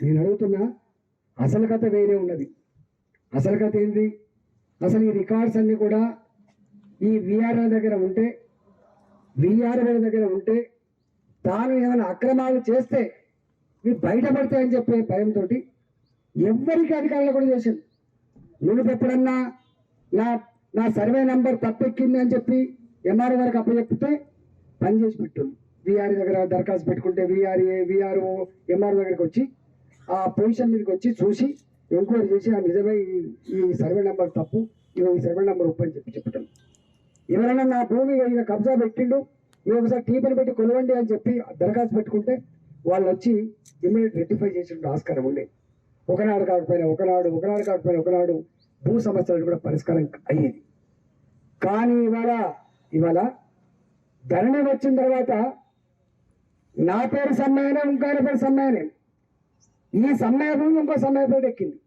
నేను అడుగుతున్నా అసలు కథ వేరే ఉన్నది. అసలు కథ ఏంది? అసలు ఈ రికార్డ్స్ అన్నీ కూడా ఈ విఆర్ఓ దగ్గర ఉంటే విఆర్ఓ దగ్గర ఉంటే తాను ఏమైనా అక్రమాలు చేస్తే ఇవి బయటపడతాయని చెప్పే భయంతో ఎవ్వరికి అధికారులు కూడా చేసింది నువ్వు ఎప్పుడన్నా నా నా సర్వే నంబర్ తప్పెక్కింది అని చెప్పి ఎంఆర్ఓ గారికి అప్పచెప్పితే పనిచేసి పెట్టు. విఆర్ఏ దగ్గర దరఖాస్తు పెట్టుకుంటే విఆర్ఏ విఆర్ఓ ఎంఆర్ఓ దగ్గరికి వచ్చి ఆ పొజిషన్ మీదకి వచ్చి చూసి ఎంక్వైరీ చేసి ఆ నిజమే ఈ- సర్వే నెంబర్ తప్పు ఇవి ఈ సర్వే నెంబర్ ఉప్పు అని చెప్పి చెప్పటం ఎవరైనా నా భూమి ఈయన కబ్జా పెట్టిండు మీరు ఒకసారి టీపీని పెట్టి కొలవండి అని చెప్పి దరఖాస్తు పెట్టుకుంటే వాళ్ళు వచ్చి ఇమ్మీడియట్ రెక్టిఫై చేసిన ఆస్కారం ఉండే ఒకనాడు కాకపోయినా ఒకనాడు ఒకనాడు కాకపోయినా ఒకనాడు భూ సమస్యలు కూడా పరిష్కారం అయ్యేది. కానీ ఇవాళ ఇవాళ ధరణి వచ్చిన తర్వాత నా పేరు సమ్మాయనే ఇంకొక పేరు సమ్మాయనే ఈ సమయ భూమి ఇంకో సమ్మాయ ఎక్కింది.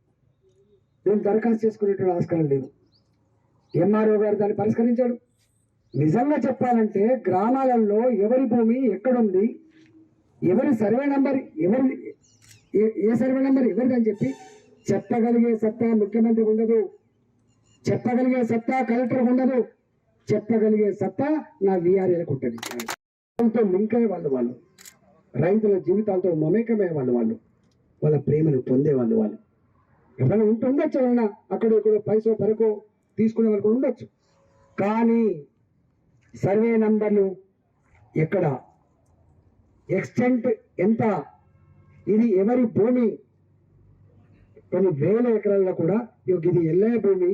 నేను దరఖాస్తు చేసుకునేటువంటి ఆస్కారం లేదు. ఎంఆర్ఓ గారు దాన్ని పరిష్కరించాడు. నిజంగా చెప్పాలంటే గ్రామాలలో ఎవరి భూమి ఎక్కడుంది ఎవరి సర్వే నెంబర్ ఎవరి ఏ- ఏ సర్వే నెంబర్ ఎవరిది అని చెప్పి చెప్పగలిగే సత్తా ముఖ్యమంత్రికి ఉండదు. చెప్పగలిగే సత్తా కలెక్టర్ ఉండదు. చెప్పగలిగే సత్తా నా విఆర్ఏలకు ఉంటుంది. లింక్ అయ్యే వాళ్ళు వాళ్ళు. రైతుల జీవితాలతో మమేకమయ్యే వాళ్ళు వాళ్ళు. వాళ్ళ ప్రేమను పొందే వాళ్ళు వాళ్ళు. ఎవరైనా ఉంటూ ఉండొచ్చు ఎవరైనా అక్కడ ఇక్కడ పైసో పరకో తీసుకునే వాళ్ళు కూడా ఉండొచ్చు. కానీ సర్వే నంబర్లు ఎక్కడ? ఎక్స్టెంట్ ఎంత? ఇది ఎవరి భూమి? కొన్ని వేల ఎకరాల్లో కూడా ఇది ఎల్లయ్య భూమి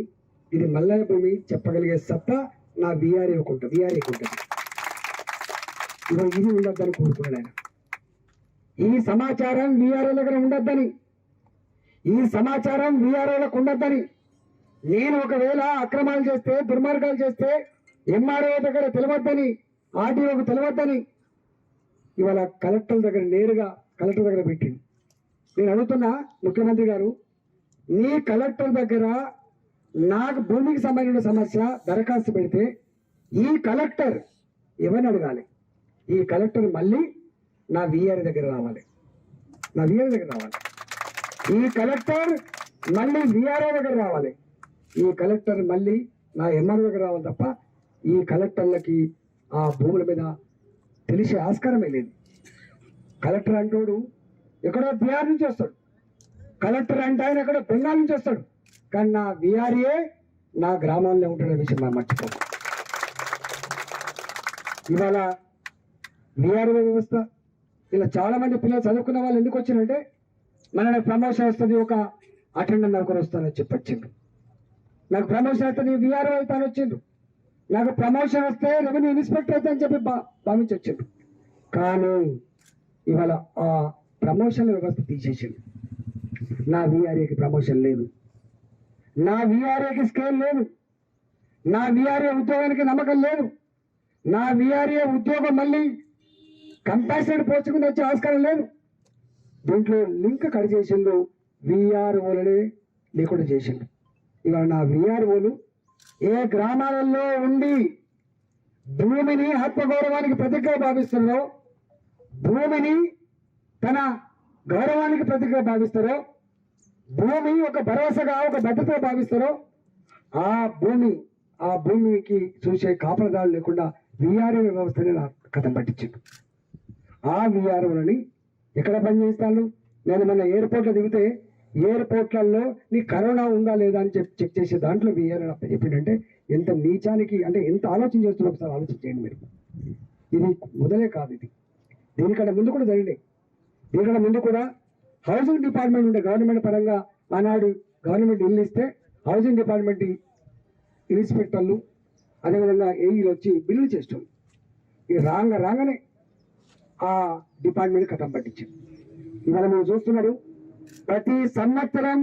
ఇది మల్లయ్య భూమి చెప్పగలిగే సత్తా నా విఆర్ఏ ఉంటుంది విఆర్ఏకి ఉంటుంది. ఇది ఉండద్దని కోరుకున్నాడు ఆయన. ఈ సమాచారం విఆర్ఓ దగ్గర ఉండొద్దని. ఈ సమాచారం వీఆర్ఓలకు ఉండొద్దని. నేను ఒకవేళ అక్రమాలు చేస్తే దుర్మార్గాలు చేస్తే ఎంఆర్ఓ దగ్గర తెలియద్దని ఆర్టీఓకు తెలియద్దని ఇవాళ కలెక్టర్ దగ్గర నేరుగా కలెక్టర్ దగ్గర పెట్టింది. నేను అడుగుతున్నా ముఖ్యమంత్రి గారు నీ కలెక్టర్ దగ్గర నాకు భూమికి సంబంధించిన సమస్య దరఖాస్తు పెడితే ఈ కలెక్టర్ ఎవరిని అడగాలి? ఈ కలెక్టర్ మళ్ళీ నా విఆర్ దగ్గర రావాలి. నా విఆర్ దగ్గర రావాలి. ఈ కలెక్టర్ మళ్ళీ విఆర్ఓ దగ్గర రావాలి. ఈ కలెక్టర్ మళ్ళీ నా ఎంఆర్ఓ దగ్గర రావాలి తప్ప ఈ కలెక్టర్లకి ఆ భూముల మీద తెలిసే ఆస్కారమే లేదు. కలెక్టర్ అంటోడు ఎక్కడో బీహార్ నుంచి వస్తాడు. కలెక్టర్ అంటే ఆయన ఎక్కడో బెంగాల్ నుంచి వస్తాడు. కానీ నా విఆర్ఏ నా గ్రామాల్లో ఉంటున్న విషయం మనం మర్చిపో ఇవాళ విఆర్ఓ వ్యవస్థ ఇలా చాలా మంది పిల్లలు చదువుకున్న వాళ్ళు ఎందుకు వచ్చినంటే మన ప్రమోషన్ వస్తుంది ఒక అటెండర్ నౌకరు వస్తానని చెప్పొచ్చిండు నాకు ప్రమోషన్ వస్తుంది విఆర్ఓ అవుతాను వచ్చిండు నాకు ప్రమోషన్ వస్తే రెవెన్యూ ఇన్స్పెక్టర్ అవుతా అని చెప్పి భా భావించి వచ్చిండు కానీ ఇవాళ ఆ ప్రమోషన్ వ్యవస్థ తీసేసిండు నా విఆర్ఏకి ప్రమోషన్ లేదు. నా విఆర్ఏకి స్కేల్ లేదు. నా విఆర్ఏ ఉద్యోగానికి నమ్మకం లేదు. నా విఆర్ఏ ఉద్యోగం మళ్ళీ కంపాషన్ పోల్చుకుని వచ్చే ఆస్కారం లేదు. దీంట్లో లింక్ కట్ చేసిండు విఆర్ఓలనే లేకుండా చేసిండు. ఇవాళ నా విఆర్ఓలు ఏ గ్రామాలలో ఉండి భూమిని ఆత్మగౌరవానికి ప్రతిగా భావిస్తున్నారో భూమిని తన గౌరవానికి ప్రతిగా భావిస్తారో భూమి ఒక భరోసాగా ఒక భద్రతగా భావిస్తారో ఆ భూమి ఆ భూమికి చూసే కాపలదారులు లేకుండా విఆర్ఏ వ్యవస్థని నా కథం పట్టించిండు. ఆ విఆర్ఓలని ఎక్కడ పనిచేస్తాను? నేను మన ఎయిర్పోర్ట్లో దిగితే ఎయిర్పోర్ట్లలో నీ కరోనా ఉందా లేదా అని చెప్పి చెక్ చేసే దాంట్లో విఆర్ఓ చెప్పిందంటే ఎంత నీచానికి అంటే ఎంత ఆలోచన చేస్తున్నా ఒకసారి ఆలోచన చేయండి మీరు. ఇది మొదలే కాదు ఇది. దీనికంటే ముందు కూడా జరిగినాయి. దీనికంటే ముందు కూడా హౌసింగ్ డిపార్ట్మెంట్ ఉండే గవర్నమెంట్ పరంగా ఆనాడు గవర్నమెంట్ ఇల్లు ఇస్తే హౌసింగ్ డిపార్ట్మెంట్ ఇన్స్పెక్టర్లు అదేవిధంగా ఏఈలు వచ్చి బిల్లులు చేస్తుంది ఇది రాంగ రాగానే ఆ డిపార్ట్మెంట్ కథం పట్టించింది ఇవాళ మీరు చూస్తున్నారు ప్రతి సంవత్సరం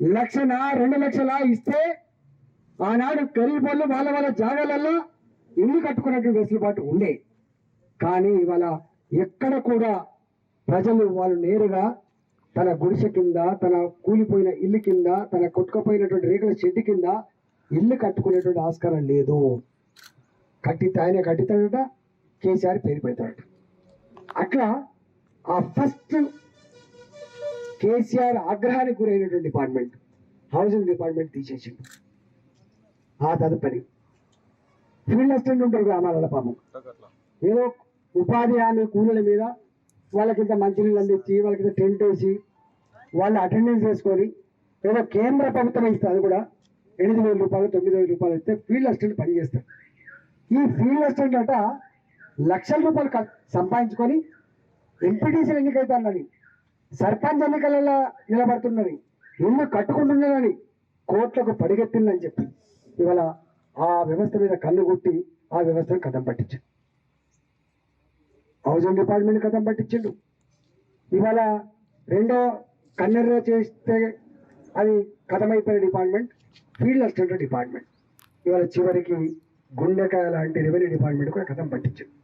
లక్షన రెండు లక్షల ఇస్తే ఆనాడు గరీబ్ వాళ్ళు వాళ్ళ వాళ్ళ జాగాలలో ఇల్లు కట్టుకున్నటువంటి వెసులుబాటు ఉండే. కానీ ఇవాళ ఎక్కడ కూడా ప్రజలు వాళ్ళు నేరుగా తన గుడిసె కింద తన కూలిపోయిన ఇల్లు కింద తన కొట్టుకుపోయినటువంటి రేకుల చెట్టు కింద ఇల్లు కట్టుకునేటువంటి ఆస్కారం లేదు. కట్టి ఆయన కట్టితాడట కేసీఆర్ పేరు పెడతాడట. అట్లా ఆ ఫస్ట్ కేసీఆర్ ఆగ్రహానికి గురైనటువంటి డిపార్ట్మెంట్ హౌసింగ్ డిపార్ట్మెంట్ తీసేసిండు. ఆ తదుపరి ఫీల్డ్ అసిస్టెంట్ ఉంటారు గ్రామాలలో పాపం. ఏదో ఉపాధి హామీ కూలీల మీద వాళ్ళకింత మంచి మంచినీళ్ళు అందించి వాళ్ళకింత టెంట్ వేసి వాళ్ళు అటెండెన్స్ చేసుకొని ఏదో కేంద్ర ప్రభుత్వం ఇస్తుంది అది కూడా ఎనిమిది వేల రూపాయలు తొమ్మిది వేల రూపాయలు ఇస్తే ఫీల్డ్ అసిస్టెంట్ పనిచేస్తారు. ఈ ఫీల్డ్ అసిస్టెంట్ అట లక్షల రూపాయలు క- సంపాదించుకొని ఎంపీటీసీలు ఎన్నికైతానని సర్పంచ్ ఎన్నికలలో నిలబడుతున్నది ఇల్లు కట్టుకుంటున్నదని కోట్లకు పడిగెత్తిందని చెప్పి ఇవాళ ఆ వ్యవస్థ మీద కళ్ళు కొట్టి ఆ వ్యవస్థను కథం పట్టించాడు. హౌసింగ్ డిపార్ట్మెంట్ కథం పట్టించిండు. ఇవాళ రెండో కన్నెర్ర చేస్తే అది కథమైపోయిన డిపార్ట్మెంట్ ఫీల్డ్ అసిస్టెంట్ డిపార్ట్మెంట్. ఇవాళ చివరికి గుండెకాయ లాంటి రెవెన్యూ డిపార్ట్మెంట్ కూడా కథం పట్టించాడు.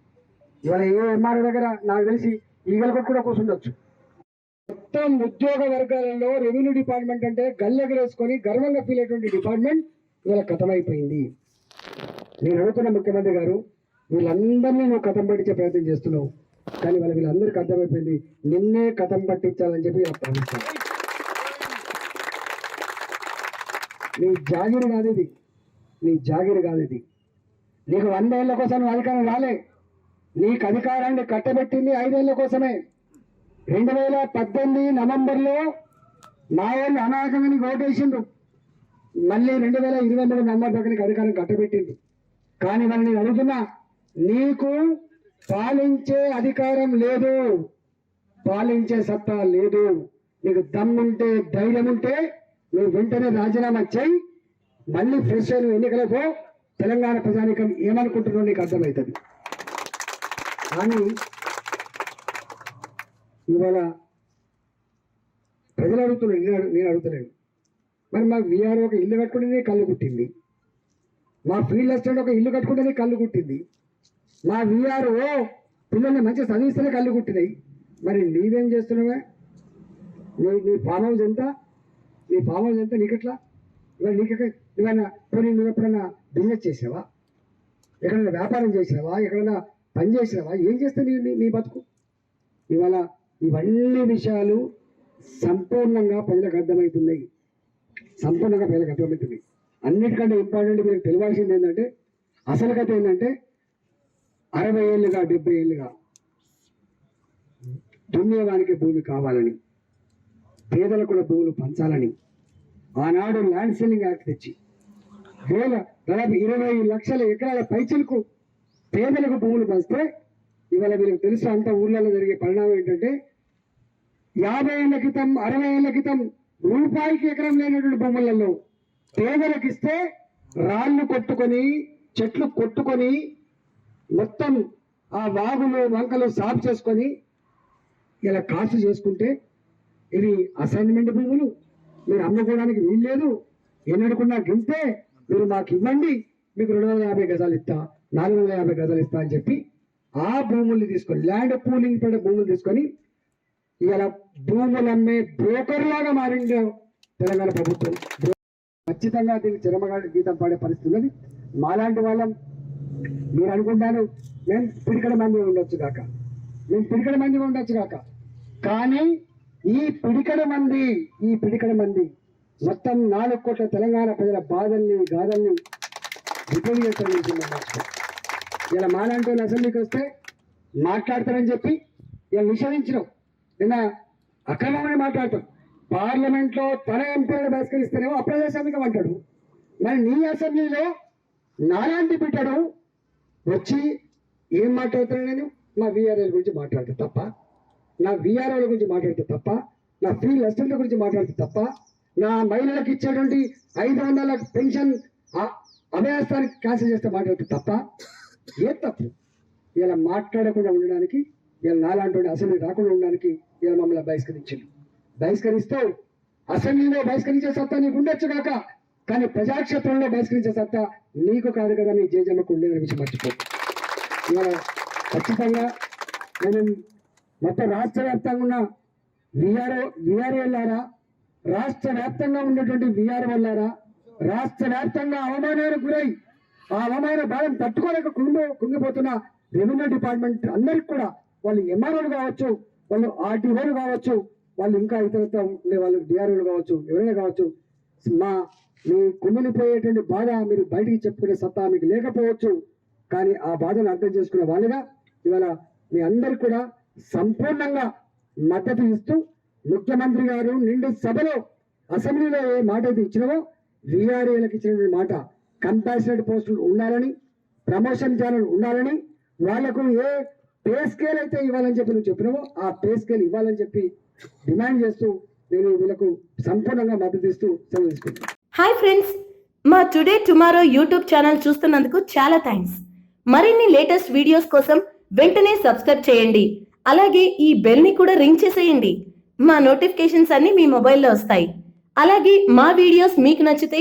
ఇవాళ ఏ ఎంఆర్ఓ దగ్గర నాకు తెలిసి ఈగలకు కూడా కూర్చుండొచ్చు. మొత్తం ఉద్యోగ వర్గాలలో రెవెన్యూ డిపార్ట్మెంట్ అంటే గల్లెగరేసుకొని గర్వంగా ఫీల్ అయ్యేటువంటి డిపార్ట్మెంట్ ఇవాళ కథమైపోయింది. నేను అడుగుతున్న ముఖ్యమంత్రి గారు వీళ్ళందరినీ నువ్వు కథం పట్టించే ప్రయత్నం చేస్తున్నావు. కానీ వాళ్ళ వీళ్ళందరికీ అర్థమైపోయింది నిన్నే కథం పట్టించాలని చెప్పి నాకు భావిస్తాను నీ జాగిరి కాదు ఇది. నీ జాగిరి కాదు ఇది. నీకు వందేళ్ళ కోసం అధికారం రాలే. నీకు అధికారాన్ని కట్టబెట్టింది ఐదేళ్ళ కోసమే. రెండు వేల పద్దెనిమిది నవంబర్లో మా అనాగమని ఓటేసిండు మళ్ళీ రెండు వేల ఇరవై మూడు నవంబర్ దాకా నీకు అధికారం కట్టబెట్టింది కానీ మరి నేను అడుగుతున్నా నీకు పాలించే అధికారం లేదు. పాలించే సత్తా లేదు. నీకు దమ్ముంటే ధైర్యం ఉంటే నువ్వు వెంటనే రాజీనామా చేయి మళ్ళీ ఫ్రెష్ అయిన ఎన్నికలకు తెలంగాణ ప్రజానికం ఏమనుకుంటున్నారో నీకు అర్థమవుతుంది. కానీ ఇవాళ ప్రజలు అడుగుతున్నాడు నేను అడుగు- నేను అడుగుతున్నాను మరి మా విఆర్ ఒక ఇల్లు కట్టుకుంటేనే కళ్ళు కుట్టింది. మా ఫీల్డ్ అసిస్టెంట్ ఒక ఇల్లు కట్టుకుంటేనే కళ్ళు కుట్టింది. మా విఆర్ఓ పిల్లల్ని మంచిగా చదివిస్తేనే కళ్ళు కుట్టినాయి. మరి నీవేం చేస్తున్నావే? నీ నీ ఫామ్ హౌస్ ఎంత? నీ ఫామ్ హౌస్ ఎంత నీకెట్లా ఇవాళ నీకెక్కడ నువ్వైనా పోనీ నువ్వు ఎప్పుడైనా బిజినెస్ చేసావా? ఎక్కడైనా వ్యాపారం చేసినావా ఎక్కడైనా పని చేసినావా? ఏం చేస్తే నీ నీ- బతుకు? ఇవాళ ఇవన్నీ విషయాలు సంపూర్ణంగా ప్రజలకు అర్థమవుతున్నాయి. సంపూర్ణంగా ప్రజలకు అర్థమవుతుంది అన్నిటికంటే ఇంపార్టెంట్ మీరు తెలియాల్సింది ఏంటంటే అసలు కథ ఏంటంటే అరవై ఏళ్ళుగా డెబ్బై ఏళ్ళుగా దున్నేవానికి భూమి కావాలని పేదలకు కూడా భూములు పంచాలని ఆనాడు ల్యాండ్ సెల్లింగ్ యాక్ట్ తెచ్చి వేల దాదాపు ఇరవై లక్షల ఎకరాల పైచలకు పేదలకు భూములు పంచితే ఇవాళ వీళ్ళకి తెలుసు అంత ఊర్లలో జరిగే పరిణామం ఏంటంటే యాభై ఏళ్ళ క్రితం అరవై ఏళ్ళ క్రితం రూపాయికి ఎకరం లేనటువంటి భూములలో పేదలకు ఇస్తే రాళ్ళు కొట్టుకొని చెట్లు కొట్టుకొని మొత్తం ఆ వాగులు వంకలు సాఫ్ చేసుకొని ఇలా కాసు చేసుకుంటే ఇవి అసైన్మెంట్ భూములు. మీరు అమ్ముకోవడానికి వీలు లేదు ఎన్నడుకున్నా గింతే మీరు మాకు ఇవ్వండి. మీకు రెండు వందల యాభై గజాలు ఇస్తా. నాలుగు వందల యాభై గజాలు ఇస్తా అని చెప్పి ఆ భూముల్ని తీసుకొని ల్యాండ్ పూలింగ్ పడే భూములు తీసుకొని ఇవాళ భూములు అమ్మే బ్రోకర్ లాగా మారింది తెలంగాణ ప్రభుత్వం. ఖచ్చితంగా దీనికి చిరమగా గీతం పాడే పరిస్థితి ఉన్నది. మాలాంటి వాళ్ళం మీరు అనుకుంటాను మేము పిడికడ మంది ఉండొచ్చు కాక. మేము పిడికడ మంది ఉండొచ్చు కాక. కానీ ఈ పిడికడ మంది ఈ పిడికడ మంది మొత్తం నాలుగు కోట్ల తెలంగాణ ప్రజల బాధల్ని గాథల్ని విపరీతం ఇలా మాలాంటి వాళ్ళు అసెంబ్లీకి వస్తే మాట్లాడతారని చెప్పి ఇలా నిషేధించడం నిన్న అక్రమమని మాట్లాడతాం. పార్లమెంట్లో తన ఎంపీలను బహిష్కరిస్తేనేమో అప్రజాస్వామికం అంటాడు. మరి నీ అసెంబ్లీలో నాలాంటి పెట్టాడు వచ్చి ఏం మాట్లాడుతున్నాను నేను మా విఆర్ఎల్ గురించి మాట్లాడతా తప్ప నా విఆర్ఓల గురించి మాట్లాడితే తప్ప నా ఫీల్డ్ అసిస్టెంట్ల గురించి మాట్లాడితే తప్ప నా మహిళలకు ఇచ్చేటువంటి ఐదు వందల పెన్షన్ అ- క్యాన్సిల్ చేస్తే మాట్లాడితే తప్ప ఏ తప్పు ఇలా మాట్లాడకుండా ఉండడానికి ఇలా నాలాంటి అసెంబ్లీ రాకుండా ఉండడానికి ఇలా మమ్మల్ని బహిష్కరించింది బహిష్కరిస్తే అసెంబ్లీలో బహిష్కరించే సత్తా నీకు ఉండొచ్చు కాక కానీ ప్రజాక్షేత్రంలో బహిష్కరించే సత్తా నీకు కాదు కదా నీ జేజమ్మకు ఉండేదని విషయం మర్చిపో. ఇవాళ ఖచ్చితంగా నేను మొత్తం రాష్ట్ర వ్యాప్తంగా ఉన్న విఆర్ఓ విఆర్ఓలారా రాష్ట్ర వ్యాప్తంగా ఉన్నటువంటి విఆర్ఓలారా రాష్ట్ర వ్యాప్తంగా అవమానానికి గురై ఆ అవమాన బాధను తట్టుకోలేక కుంగి కుంగిపోతున్న రెవెన్యూ డిపార్ట్మెంట్ అందరికి కూడా వాళ్ళు ఎంఆర్ఓలు కావచ్చు వాళ్ళు ఆర్టీఓలు కావచ్చు వాళ్ళు ఇంకా ఇతరత్ర ఉండే వాళ్ళు డిఆర్ఓలు కావచ్చు ఎవరైనా కావచ్చు మా మీ కుమిలిపోయేటువంటి బాధ మీరు బయటికి చెప్పుకునే సత్తా మీకు లేకపోవచ్చు కానీ ఆ బాధను అర్థం చేసుకునే వాళ్ళుగా ఇవాళ మీ అందరికి కూడా సంపూర్ణంగా మద్దతు ఇస్తూ ముఖ్యమంత్రి గారు నిండు సభలో అసెంబ్లీలో ఏ మాట అయితే ఇచ్చినవో వీఆర్ఏలకు ఇచ్చినటువంటి మాట కంపాసినేట్ పోస్టులు ఉండాలని ప్రమోషన్ ఛానల్ ఉండాలని వాళ్ళకు ఏ పే స్కేల్ అయితే ఇవ్వాలని చెప్పి నువ్వు చెప్పినావో ఆ పే స్కేల్ ఇవ్వాలని చెప్పి డిమాండ్ చేస్తూ నేను వీళ్ళకు సంపూర్ణంగా మద్దతు ఇస్తూ సెలవు తీసుకుంటాను హాయ్ ఫ్రెండ్స్ మా టుడే టుమారో యూట్యూబ్ ఛానల్ చూస్తున్నందుకు చాలా థ్యాంక్స్ మరిన్ని లేటెస్ట్ వీడియోస్ కోసం వెంటనే సబ్స్క్రైబ్ చేయండి. అలాగే ఈ బెల్ని కూడా రింగ్ చేసేయండి. మా నోటిఫికేషన్స్ అన్ని మీ మొబైల్లో వస్తాయి. అలాగే మా వీడియోస్ మీకు నచ్చితే